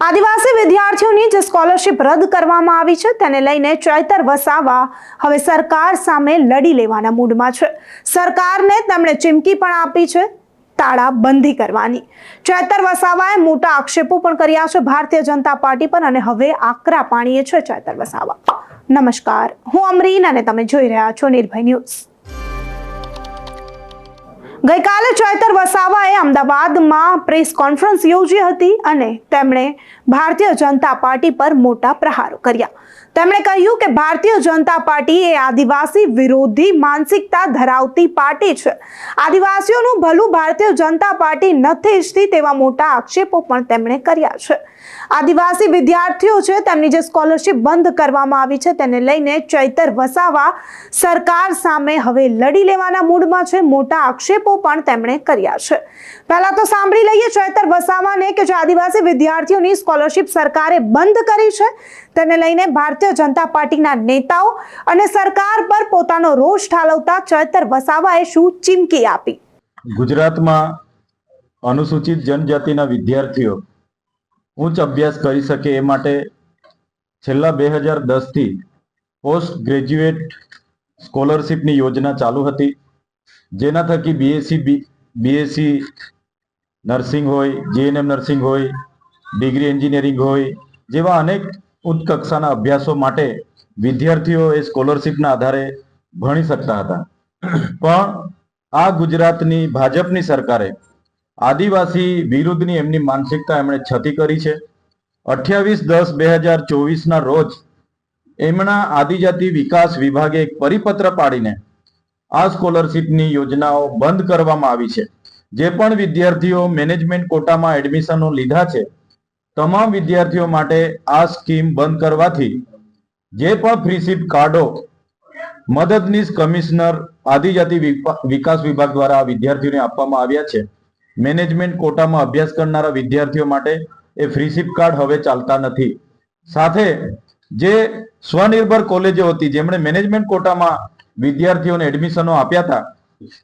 આદિવાસી વિદ્યાર્થીઓની જે સ્કોલરશિપ રદ કરવામાં આવી છે, તેને લઈને ચૈતર વસાવા હવે સરકાર સામે લડી લેવાના મૂડમાં છે. સરકારને તેમણે ચીમકી પણ આપી છે, તાળાબંધી કરવાની. ચૈતર વસાવાએ મોટા આક્ષેપો પણ કર્યા છે, ભારતીય જનતા પાર્ટી પર અને હવે આકરા પાણીએ છે ચૈતર વસાવા. નમસ્કાર, હું અમરીન અને તમે જોઈ રહ્યા છો નિર્ભય ન્યૂઝ. ગઈકાલે ચૈતર વસાવાએ અમદાવાદમાં પ્રેસ કોન્ફરન્સ યોજી હતી અને તેમણે ભારતીય જનતા પાર્ટી પર મોટા પ્રહારો કર્યા. તેમણે કહ્યું કે ભારતીય જનતા પાર્ટી એ આદિવાસી વિરોધી માનસિકતા ધરાવતી પાર્ટી છે. આદિવાસીઓનું ભલું ભારતીય જનતા પાર્ટી નથી ઈચ્છતી તેવા મોટા આક્ષેપો પણ તેમણે કર્યા છે. આદિવાસી વિદ્યાર્થીઓ છે, તેમની જે સ્કોલરશિપ બંધ કરવામાં આવી છે તેને લઈને ચૈતર વસાવા સરકાર સામે હવે લડી લેવાના મૂડમાં છે. મોટા આક્ષેપો પણ તેમણે કર્યા છે. પહેલા તો સાંભળી લઈએ ચૈતર વસાવાને કે જે આદિવાસી વિદ્યાર્થીઓની સ્કોલરશિપ સરકારે બંધ કરી છે. તેને લઈને ભારતીય જનતા પાર્ટીના નેતાઓ અને સરકાર પર પોતાનો રોષ ઠાલવતા ચૈતર વસાવાએ શું ચીમકી આપી? ગુજરાતમાં અનુસૂચિત જનજાતિના વિદ્યાર્થીઓ ઉચ્ચ અભ્યાસ કરી શકે એ માટે છેલ્લા બે હજાર દસથી પોસ્ટ ગ્રેજ્યુએટ સ્કોલરશિપની યોજના ચાલુ હતી. જેના થકી બીએસસી બીએસસી નર્સિંગ હોય જીએનએમ નર્સિંગ હોય, ડિગ્રી એન્જિનિયરિંગ હોય, જેવા અનેક ઉચ્ચ કક્ષાના અભ્યાસો માટે વિદ્યાર્થીઓ એ સ્કોલરશિપના આધારે ભણી શકતા હતા. પણ આ ગુજરાતની, ભાજપની સરકારે આદિવાસી વિરુદ્ધની એમની માનસિકતા એમણે છતી કરી છે. અઠ્યાવીસ દસ બે હજાર ચોવીસના રોજ એમના આદિજાતિ વિકાસ વિભાગે એક પરિપત્ર પાડીને આ સ્કોલરશીપની યોજનાઓ બંધ કરવામાં આવી છે. જે પણ વિદ્યાર્થીઓ મેનેજમેન્ટ કોટામાં એડમિશનો લીધા છે, તમામ વિદ્યાર્થીઓ માટે આ સ્કીમ બંધ કરવાથી જે પણ ફ્રીશીપ કાર્ડો, મદદનીશ કમિશનર, આદિજાતિ વિકાસ વિભાગ દ્વારા વિદ્યાર્થીઓને આપવામાં આવ્યા છે. મેનેજમેન્ટ કોટામાં અભ્યાસ કરનારા વિદ્યાર્થીઓ માટે એ ફ્રીશીપ કાર્ડ હવે ચાલતા નથી. સાથે જે સ્વનિર્ભર કોલેજો હતી, જેમણે મેનેજમેન્ટ કોટામાં વિદ્યાર્થીઓને એડમિશનો આપ્યા હતા.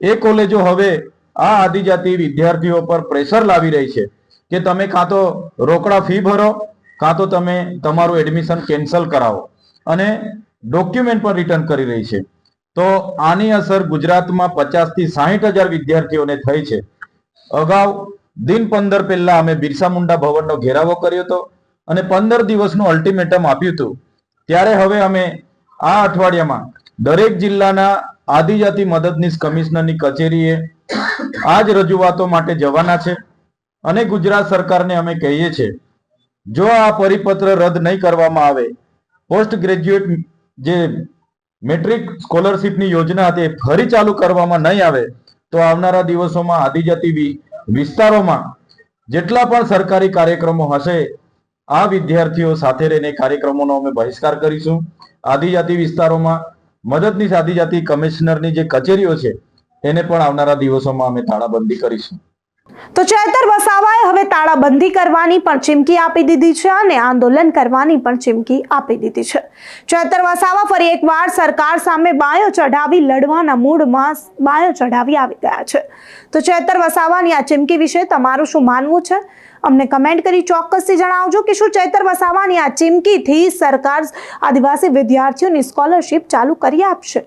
એ કોલેજો હવે આ આદિજાતિ વિદ્યાર્થીઓ પર પ્રેશર લાવી રહી છે કે તમે કાં તો રોકડા ફી ભરો, કાં તો તમે તમારું એડમિશન કેન્સલ કરાવો. અને ડોક્યુમેન્ટ પણ રિટર્ન કરી રહી છે. તો આની અસર ગુજરાતમાં પચાસથી સાહીઠ હજાર વિદ્યાર્થીઓને થઈ છે. અગાઉ દિન પંદર પહેલા અમે બિરસા મુંડા ભવનનો ઘેરાવો કર્યો હતો અને પંદર દિવસનું અલ્ટિમેટમ આપ્યું હતું. ત્યારે હવે અમે આ અઠવાડિયામાં દરેક જિલ્લાના આદિજાતિ મદદનીશ કમિશનરની કચેરીએ આ જ રજૂઆતો માટે જવાના છે અને ગુજરાત સરકારને અમે કહીએ છીએ, જો આ પરિપત્ર રદ નહીં કરવામાં આવે, પોસ્ટ ગ્રેજ્યુએટ જે મેટ્રિક સ્કોલરશિપની યોજના હતી ફરી ચાલુ કરવામાં નહીં આવે, તો આવનારા દિવસોમાં આદિજાતિ વિસ્તારોમાં જેટલા પણ સરકારી કાર્યક્રમો હશે, આ વિદ્યાર્થીઓ સાથે રહીને કાર્યક્રમોનો અમે બહિષ્કાર કરીશું. આદિજાતિ વિસ્તારોમાં મદદનીશ આદિજાતિ કમિશનરની જે કચેરીઓ છે એને પણ આવનારા દિવસોમાં અમે તાળાબંધી કરીશું. તો ચેતર વસાવાએ હવે તાળાબંધી કરવાની પણ ચીમકી આપી દીધી છે અને આંદોલન કરવાની પણ ચીમકી આપી દીધી છે. ચેતર વસાવા ફરી એકવાર સરકાર સામે બાયો ચઢાવી લડવાના મૂડમાં બાયો ચઢાવી આવી ગયા છે. તો ચેતર વસાવાની આ ચીમકી વિશે તમારું શું માનવું છે? અમને કમેન્ટ કરી ચોક્કસથી જણાવજો કે શું ચેતર વસાવાની આ ચીમકીથી સરકાર આદિવાસી વિદ્યાર્થીઓની સ્કોલરશિપ ચાલુ કરી આપશે?